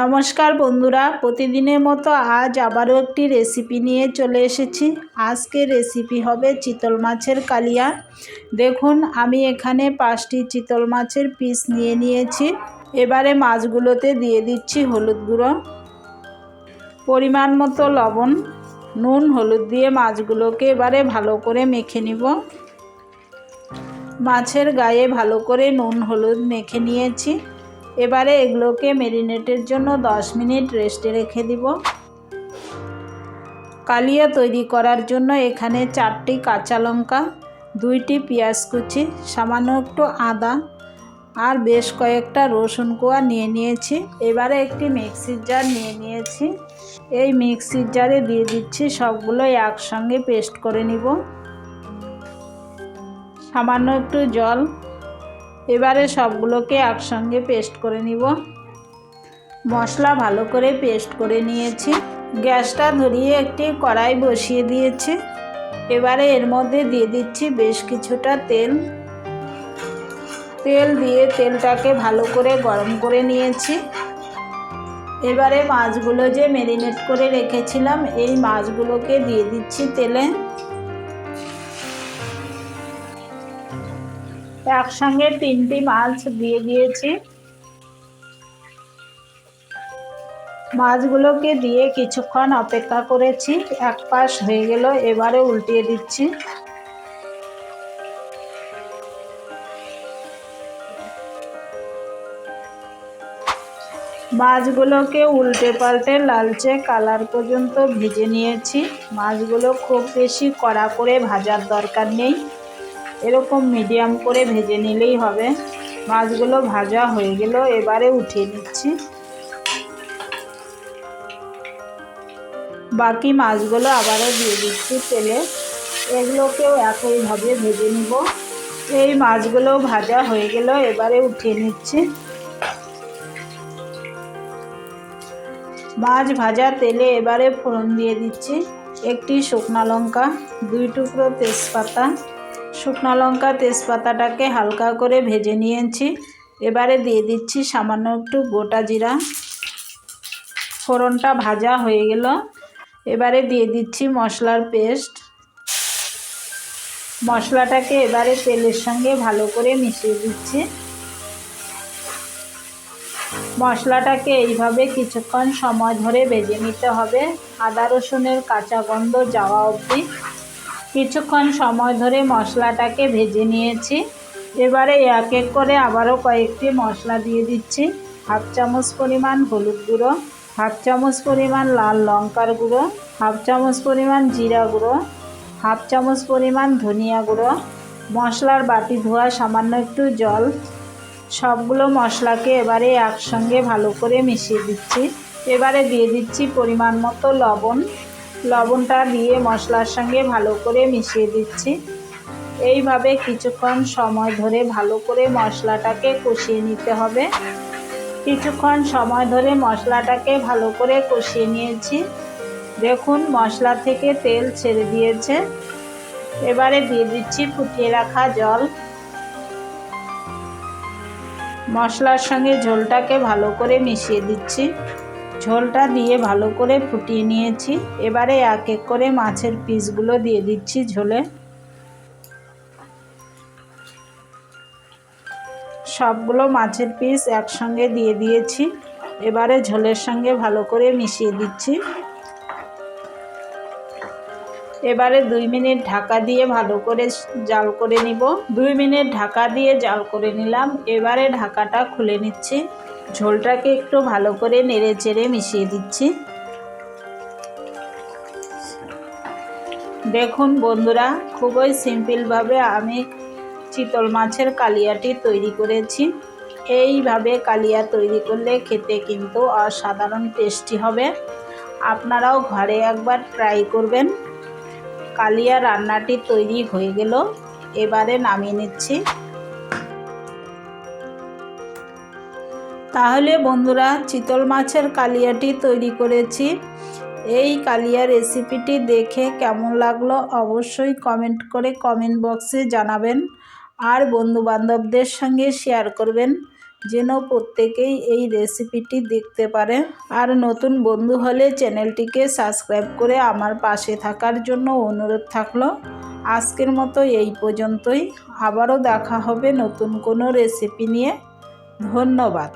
নমস্কার বন্ধুরা, প্রতিদিনের মতো আজ আবারও একটি রেসিপি নিয়ে চলে এসেছি। আজকে রেসিপি হবে চিতল মাছের কালিয়া। দেখুন, আমি এখানে পাঁচটি চিতল মাছের পিস নিয়ে নিয়েছি। এবারে মাছগুলোতে দিয়ে দিচ্ছি হলুদ গুঁড়ো, পরিমাণ মতো লবণ, নুন, হলুদ দিয়ে মাছগুলোকে এবারে ভালো করে মেখে নিব। মাছের গায়ে ভালো করে নুন, হলুদ মেখে নিয়েছি। এবারে এগুলোকে মেরিনেটের জন্য 10 মিনিট রেস্টে রেখে দিব। কালিয়া তৈরি করার জন্য এখানে চারটি কাঁচা লঙ্কা, দুইটি পেঁয়াজ কুচি, সামান্য একটু আদা আর বেশ কয়েকটা রসুন কোয়া নিয়ে নিয়েছি। এবারে একটি মিক্সির জার নিয়ে নিয়েছি। এই মিক্সির জারে দিয়ে দিচ্ছি সবগুলো একসঙ্গে পেস্ট করে নিব। সামান্য একটু জল এবারে সবগুলোকে একসঙ্গে পেস্ট করে নিব। মশলা ভালো করে পেস্ট করে নিয়েছি। গ্যাসটা ধরিয়ে একটি কড়াই বসিয়ে দিয়েছি। এবারে এর মধ্যে দিয়ে দিচ্ছি বেশ কিছুটা তেল। তেল দিয়ে তেলটাকে ভালো করে গরম করে নিয়েছি। এবারে মাছগুলো যে ম্যারিনেট করে রেখেছিলাম, এই মাছগুলোকে দিয়ে দিচ্ছি তেলে। একসঙ্গে তিনটি মাছ দিয়ে দিয়েছি। মাছগুলোকে দিয়ে কিছুক্ষণ অপেক্ষা করেছি, এক পাশ হয়ে গেল, এবারে উল্টিয়ে দিচ্ছি। মাছগুলোকে উল্টে পাল্টে লালচে কালার পর্যন্ত ভেজে নিয়েছি। মাছগুলো খুব বেশি কড়া করে ভাজার দরকার নেই। এরকম মিডিয়াম করে ভেজে নিলেই হবে। মাছগুলো ভাজা হয়ে গেল, এবারে উঠিয়ে নিচ্ছি। বাকি মাছগুলো আবারও দিয়ে দিচ্ছি তেলে। এগুলোকেও একইভাবে ভেজে নিব। এই মাছগুলো ভাজা হয়ে গেল, এবারে উঠিয়ে নিচ্ছি। মাছ ভাজা তেলে এবারে ফোড়ন দিয়ে দিচ্ছি। একটি শুকনা লঙ্কা, দুই টুকরো তেজপাতা শুকনো লঙ্কা তেজপাতাটাকে হালকা করে ভেজে নিয়েছি। এবারে দিয়ে দিচ্ছি সামান্য একটু গোটা জিরা। ফোড়নটা ভাজা হয়ে গেল। এবারে দিয়ে দিচ্ছি মশলার পেস্ট। মশলাটাকে এবারে তেলের সঙ্গে ভালো করে মিশিয়ে দিচ্ছি। মশলাটাকে এইভাবে কিছুক্ষণ সময় ধরে ভেজে নিতে হবে। আদা রসুনের কাঁচা গন্ধ যাওয়া অবধি। কিছুক্ষণ সময় ধরে মশলাটাকে ভেজে নিয়েছি। এবারে এক এক করে আবারও কয়েকটি মশলা দিয়ে দিচ্ছি। হাফ চামচ পরিমাণ হলুদ গুঁড়ো, হাফ চামচ পরিমাণ লাল লঙ্কার গুঁড়ো, হাফ চামচ পরিমাণ জিরা গুঁড়ো, হাফ চামচ পরিমাণ ধনিয়া গুঁড়ো। মশলার বাটি ধোয়া সামান্য একটু জল। সবগুলো মশলাকে এবারে একসঙ্গে ভালো করে মিশিয়ে দিচ্ছি। এবারে দিয়ে দিচ্ছি পরিমাণ মতো লবণ। লবণটা দিয়ে মশলার সঙ্গে ভালো করে মিশিয়ে দিচ্ছি। এইভাবে কিছুক্ষণ সময় ধরে ভালো করে মশলাটাকে কষিয়ে নিতে হবে। কিছুক্ষণ সময় ধরে মশলাটাকে ভালো করে কষিয়ে নিয়েছি। দেখুন, মশলা থেকে তেল ছেড়ে দিয়েছে। এবারে দিয়ে দিচ্ছি ফুটিয়ে রাখা জল। মশলার সঙ্গে ঝোলটাকে ভালো করে মিশিয়ে দিচ্ছি। ঝোলটা দিয়ে ভালো করে ফুটিয়ে নিয়েছি। এবারে এক এক করে মাছের পিসগুলো দিয়ে দিচ্ছি ঝোলে। সবগুলো মাছের পিস একসঙ্গে দিয়ে দিয়েছি। এবারে ঝোলের সঙ্গে ভালো করে মিশিয়ে দিচ্ছি। এবারে দুই মিনিট ঢাকা দিয়ে ভালো করে জাল করে নিব। দুই মিনিট ঢাকা দিয়ে জাল করে নিলাম। এবারে ঢাকাটা খুলে নিচ্ছি। ঝোলটাকে একটু ভালো করে নেড়ে চেড়ে মিশিয়ে দিচ্ছি। দেখুন বন্ধুরা, খুবই সিম্পলভাবে আমি চিতল মাছের কালিয়াটি তৈরি করেছি। এইভাবে কালিয়া তৈরি করলে খেতে কিন্তু অসাধারণ টেস্টি হবে। আপনারাও ঘরে একবার ট্রাই করবেন। কালিয়া রান্নাটি তৈরি হয়ে গেল। এবারে নামিয়ে নিচ্ছি। তাহলে বন্ধুরা চিতল মাছের কালিয়াটি তৈরি করেছি। এই কালিয়া রেসিপিটি দেখে কেমন লাগল অবশ্যই কমেন্ট করে কমেন্ট বক্সে জানাবেন আর বন্ধুবান্ধবদের সঙ্গে শেয়ার করবেন যেন প্রত্যেকেই এই রেসিপিটি দেখতে পারে। আর নতুন বন্ধু হলে চ্যানেলটিকে সাবস্ক্রাইব করে আমার পাশে থাকার জন্য অনুরোধ থাকল। আজকের মতো এই পর্যন্তই। আবারও দেখা হবে নতুন কোনো রেসিপি নিয়ে। ধন্যবাদ।